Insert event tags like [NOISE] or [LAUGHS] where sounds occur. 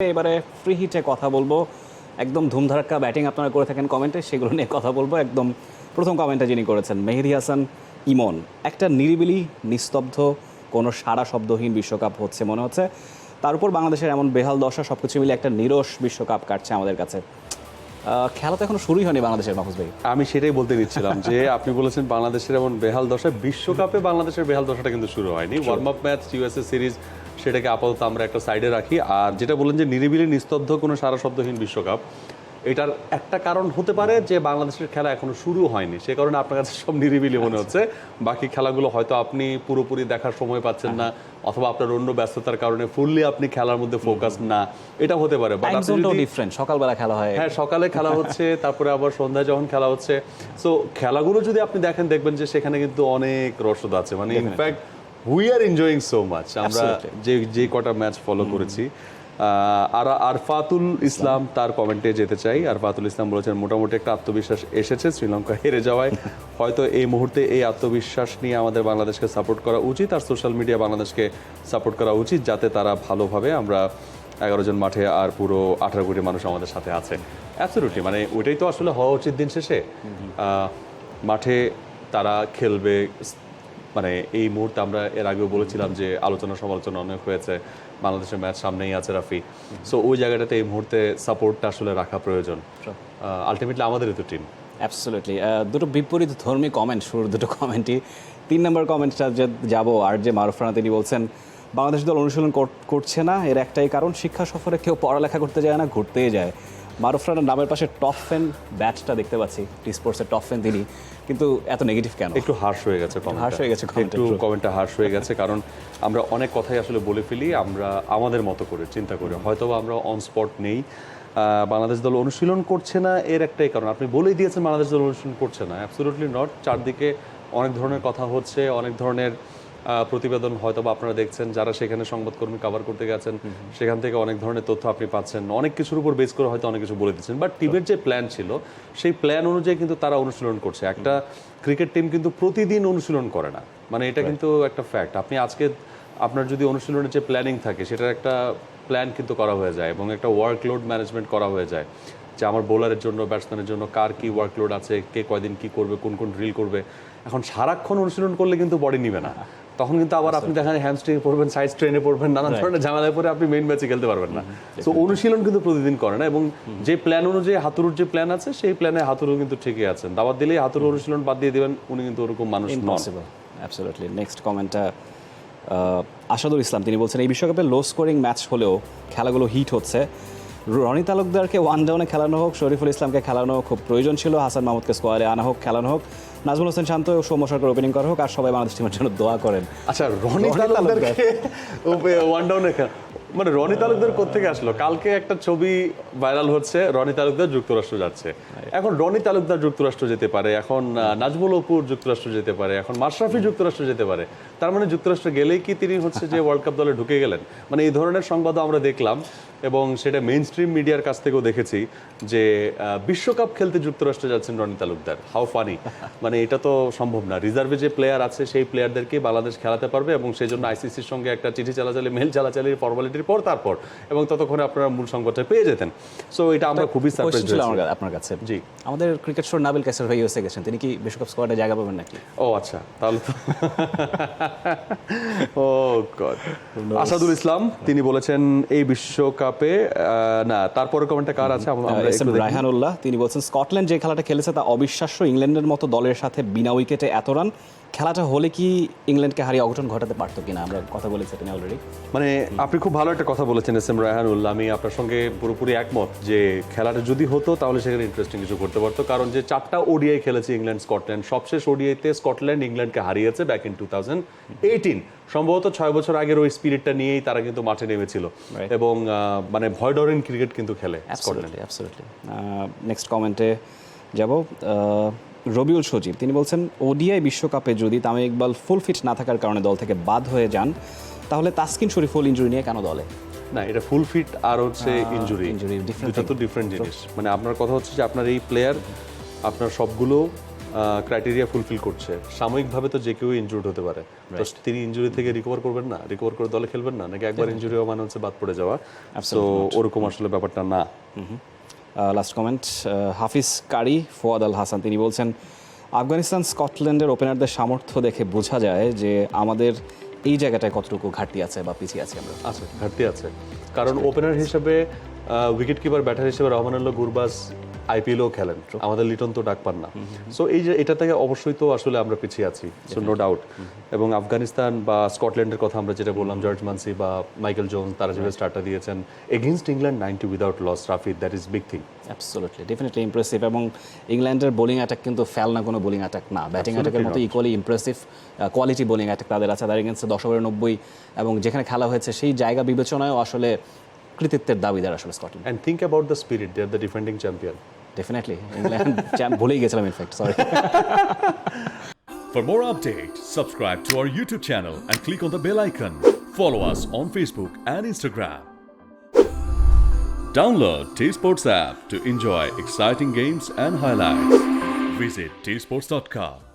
এবারে ফ্রি হিটে কথা বলব। একদম ধুমধারাক্কা ব্যাটিং আপনারা করে থাকেন কমেন্টে সেগুলো নিয়ে কথা বলব। একদম প্রথম কমেন্টে যিনি করেছেন মেহেদি হাসান ইমন। একটা নিরিবিলি নিস্তব্ধ কোনো সারা শব্দহীন বিশ্বকাপ হচ্ছে মনে হচ্ছে। তার উপর বাংলাদেশের এমন বেহাল দশা সব কিছু মিলে একটা নিরস বিশ্বকাপ কাটছে আমাদের কাছে। খেলা তো এখনও শুরুই হয়নি বাংলাদেশের মাহফুজ ভাই। আমি সেটাই বলতে নিচ্ছিলাম যে আপনি বলেছেন বাংলাদেশের এমন বেহাল দশা বিশ্বকাপে বাংলাদেশের বেহাল দশাটা কিন্তু শুরু হয়নি। Warm up match USA series সেটাকে আপাতত আমরা একটা সাইডে রাখি। আর যেটা বললেন যে নিরিবিলি নিস্তব্ধ কোনো সারা শব্দহীন বিশ্বকাপ এটার একটা কারণ হতে পারে যে বাংলাদেশের খেলা এখনও শুরু হয়নি। সে কারণে আপনার কাছে সব নিরিবিলি মনে হচ্ছে। বাকি খেলাগুলো হয়তো আপনি পুরোপুরি দেখার সময় পাচ্ছেন না অথবা আপনার অন্য ব্যস্ততার কারণে ফুললি আপনি খেলার মধ্যে ফোকাস না। এটা হতে পারে। ডিফারেন্ট সকালবেলা খেলা হয়। হ্যাঁ সকালে খেলা হচ্ছে তারপরে আবার সন্ধ্যায় যখন খেলা হচ্ছে। সো খেলাগুলো যদি আপনি দেখেন দেখবেন যে সেখানে কিন্তু অনেক রসদ আছে। মানে in fact we are enjoying so much আমরা যে যে কটা ম্যাচ ফলো করেছি আহ, আর আরফাতুল ইসলাম তার কমেন্টে যেতে চাই। আরফাতুল ইসলাম বলেছেন মোটামুটি একটা আত্মবিশ্বাস এসেছে শ্রীলঙ্কা হেরে যাওয়ায়। হয়তো এই মুহূর্তে এই আত্মবিশ্বাস নিয়ে আমাদের বাংলাদেশকে সাপোর্ট করা উচিত আর সোশ্যাল মিডিয়া বাংলাদেশকে সাপোর্ট করা উচিত যাতে তারা ভালোভাবে আমরা এগারো জন মাঠে আর পুরো আঠারো কোটি মানুষ আমাদের সাথে আছে অ্যাবসলিউটলি মানে ওইটাই তো আসলে হওয়া উচিত দিন শেষে। মাঠে তারা খেলবে মানে এই মুহূর্তে আমরা এর আগেও বলেছিলাম যে আলোচনা সমালোচনা অনেক হয়েছে। বাংলাদেশের ম্যাচ সামনেই আছে রাফি। সো ওই জায়গাটাতে এই মুহূর্তে সাপোর্টটা আসলে রাখা প্রয়োজন। আলটিমেটলি আমাদেরই তো টিম অ্যাবসলিউটলি দুটো বিপরীত ধর্মী কমেন্ট শুরুর দুটো কমেন্টই তিন নম্বর কমেন্টটা যে যাব আর যে মারুফ রানা তিনি বলছেন বাংলাদেশ দল অনুশীলন করছে না। এর একটাই কারণ শিক্ষা সফরে কেউ পড়ালেখা করতে যায় না ঘুরতেই যায়। মারুফ রানার নামের পাশে টপ ফ্যান ব্যাচটা দেখতে পাচ্ছি। টি স্পোর্টসের টপ ফ্যান তিনি। কিন্তু এত নেগেটিভ কেন? একটু হার্শ হয়ে গেছে harsh হয়ে গেছে একটু কমেন্টটা হার্শ হয়ে গেছে কারণ আমরা অনেক কথাই আসলে বলে ফেলি আমরা আমাদের মতো করে চিন্তা করি। হয়তো বা আমরা অন স্পট নেই। বাংলাদেশ দল অনুশীলন করছে না এর একটাই কারণ। আপনি বলেই দিয়েছেন বাংলাদেশ দল অনুশীলন করছে না। অ্যাবসলুটলি নট চারদিকে অনেক ধরনের কথা হচ্ছে অনেক ধরনের প্রতিবেদন হয়তো বা আপনারা দেখছেন যারা সেখানে সংবাদকর্মী কভার করতে গেছেন সেখান থেকে অনেক ধরনের তথ্য আপনি পাচ্ছেন। অনেক কিছুর উপর বেস করে হয়তো অনেক কিছু বলে দিচ্ছেন। বাট টিমের যে প্ল্যান ছিল সেই প্ল্যান অনুযায়ী কিন্তু তারা অনুশীলন করছে। একটা ক্রিকেট টিম কিন্তু প্রতিদিন অনুশীলন করে না। মানে এটা কিন্তু একটা ফ্যাক্ট আপনি আজকে আপনার যদি অনুশীলনের যে প্ল্যানিং থাকে সেটার একটা প্ল্যান কিন্তু করা হয়ে যায় এবং একটা ওয়ার্কলোড ম্যানেজমেন্ট করা হয়ে যায়। যে আমার বোলারের জন্য ব্যাটসম্যানের জন্য কার কি ওয়ার্কলোড আছে কে কয়দিন কি করবে কোন কোন ড্রিল করবে। এখন সারাক্ষণ অনুশীলন করলে কিন্তু বডি নিবে না। তখন কিন্তু আবার আপনি দেখেন হ্যামস্ট্রিং পড়বেন সাইড স্ট্রেনে পড়বেন নানান ধরনের ঝামেলায় পরে আপনি মেইন ম্যাচে খেলতে পারবেন না। তো অনুশীলন কিন্তু প্রতিদিন করে না এবং যে প্ল্যান অনুযায়ী হাতুরুর যে প্ল্যান আছে সেই প্ল্যানে হাতুরু কিন্তু ঠিকই আছেন। দাবাত দিলেই হাতুরু অনুশীলন বাদ দিয়ে দেবেন উনি কিন্তু ওরকম মানুষ নন। অ্যাবসলিউটলি নেক্সট কমেন্টটা আসাদুল ইসলাম। তিনি বলছেন এই বিশ্বকাপে লো স্কোরিং ম্যাচ হলেও খেলাগুলো হিট হচ্ছে। রনি তালুকদারকে ওয়ান ডাউনে খেলানো হোক শরীফুল ইসলামকে খেলানো খুব প্রয়োজন ছিল। হাসান মাহমুদকে স্কোয়ারে আনা হোক খেলানো হোক। নাজমুল হোসেন শান্ত ও সৌম্য সরকার ওপেনিং করা হোক আর সবাই বাংলাদেশ টিমের জন্য দোয়া করেন। আচ্ছা রনি রনি তালুকদারকে ওয়ান ডাউনে মানে রনি তালুকদার কোথেকে আসলো? কালকে একটা ছবি ভাইরাল হচ্ছে রনি তালুকদার যুক্তরাষ্ট্র যাচ্ছে। এখন রনি তালুকদার যুক্তরাষ্ট্র যেতে পারে এখন নাজমুল অপুর যুক্তরাষ্ট্র যেতে পারে এখন মাশরাফি যুক্তরাষ্ট্র যেতে পারে। তার মানে যুক্তরাষ্ট্র গেলেই কি তিনি হচ্ছে যে [LAUGHS] ওয়ার্ল্ড কাপ দলে ঢুকে গেলেন? মানে এই ধরনের সংবাদও আমরা দেখলাম। এবং সেটা মেইন স্ট্রিম মিডিয়ার কাছ থেকেও দেখেছি যে বিশ্বকাপ খেলতে যুক্তরাষ্ট্রে যাচ্ছেন রনি তালুকদার। হাউ ফানি [LAUGHS] মানে এটা তো সম্ভব না। রিজার্ভে যে প্লেয়ার আছে সেই প্লেয়ারদেরকে বাংলাদেশ খেলাতে পারবে এবং সেই জন্য আইসিসির সঙ্গে একটা চিঠি চালাচালি মেল চালাচালির ফর্মালিটির পর তারপর এবং ততক্ষণে আপনারা মূল সংকটটা পেয়ে যেতেন। সো এটা আমরা খুবই সারপ্রাইজ আপনার কাছে। জি। আমাদের ক্রিকেট শোর নাবিল ক্যাসের হয়ে ইউএসএ গেছেন। তিনি কি বিশ্বকাপ স্কোয়াডে জায়গা পাবেন নাকি? ও আচ্ছা। তাহলে তো [LAUGHS] ও গড আসাদুল ইসলাম তিনি বলেছেন এই বিশ্বকাপে আহ, না তারপরে কমেন্টটা কার আছে আমরা। রায়হানুল্লাহ তিনি বলছেন স্কটল্যান্ড যে খেলাটা খেলেছে তা অবিশ্বাস্য ইংল্যান্ডের মতো দলের সাথে বিনা উইকেটে এত রান খেলাটা হলে কি ইংল্যান্ডকে হারিয়ে অঘটন ঘটাতে পারতো কিনা? আমরা কথা বলেছি তিনি অলরেডি মানে আপনি খুব ভালো একটা কথা বলেছেন এস এম রায়হানুল্লাহ আমি আপনার সঙ্গে পুরোপুরি একমত যে খেলাটা যদি হতো তাহলে সেখানে ইন্টারেস্টিং কিছু করতে পারতো। কারণ যে চারটা ওডিআই খেলেছে ইংল্যান্ড স্কটল্যান্ড সবশেষ ওডিআইতে স্কটল্যান্ড ইংল্যান্ডকে হারিয়েছে back in two thousand eighteen সম্ভবত ছয় বছর আগের ওই স্পিরিটটা নিয়েই তারা কিন্তু মাঠে নেমেছিল। এবং মানে ভয় ডরেন ক্রিকেট কিন্তু খেলে নেক্সট কমেন্টে যাব। রবিউল সজীব তিনি বলছেন ওডিআই বিশ্বকাপে যদি তামিম ইকবাল ফুল ফিট না থাকার কারণে দল থেকে বাদ হয়ে যান তাহলে তাসকিন শরীফুল ইঞ্জুরি নিয়ে কেন দলে? না এটা ফুল ফিট আর হচ্ছে different দুটো তো ডিফারেন্ট জিনিস। মানে আপনার কথা হচ্ছে যে আপনার এই প্লেয়ার আপনার সবগুলো ক্রাইটেরিয়া ফুলফিল করছে। সাময়িকভাবে তো যে কেউ ইনজুর্ড হতে পারে। তো তিনি ইনজুরি থেকে রিকভার করবেন না? রিকভার করে দলে খেলবেন না? নাকি একবার ইনজুরি হওয়া মানে হচ্ছে বাদ পড়ে যাওয়া? সো ওরকম আসলে ব্যাপারটা না। লাস্ট কমেন্ট হাফিজ কারি, ফোয়াদ আল হাসান তিনি বলছেন, আফগানিস্তান, স্কটল্যান্ডের ওপেনারদের সামর্থ্য দেখে বোঝা যায় যে আমাদের এই জায়গাটায় কতটুকু ঘাটতি আছে বা পিছিয়ে আছে আমরা। আছে, ঘাটতি আছে। কারণ ওপেনার হিসেবে উইকেট কিপার ব্যাটার হিসেবে রহমানুল্লাহ গুরবাজ আইপিএলও খেলেন। আমাদের লিটন তো ডাক পান না। সো এই যে এটা থেকে অবশ্যই তো আসলে আমরা পিছিয়ে আছি সো নো ডাউট এবং আফগানিস্তান বা স্কটল্যান্ডের কথা আমরা যেটা বললাম জর্জ মানসি বা মাইকেল জোন্স তারা যেভাবে স্টার্টটা দিয়েছেন against England ninety without loss Rafid that is big thing absolutely definitely impressive এবং ইংল্যান্ডের বোলিং অ্যাটাক কিন্তু ফেল না কোনো বোলিং অ্যাটাক না। ব্যাটিং অ্যাটাকের মতো equally impressive quality bowling attack তাদের আছে। তাদের এগেন্সে দশ ওভারে নব্বই এবং যেখানে খেলা হয়েছে সেই জায়গা বিবেচনায়ও আসলে কৃতিত্বের দাবিদার আসলে Scotland and think about the spirit they are the defending champion definitely England champ ভুলেই গেছিলাম in fact sorry For more updates, subscribe to our YouTube channel and click on the bell icon. Follow us on Facebook and Instagram. Download T Sports app to enjoy exciting games and highlights. Visit tsports.com.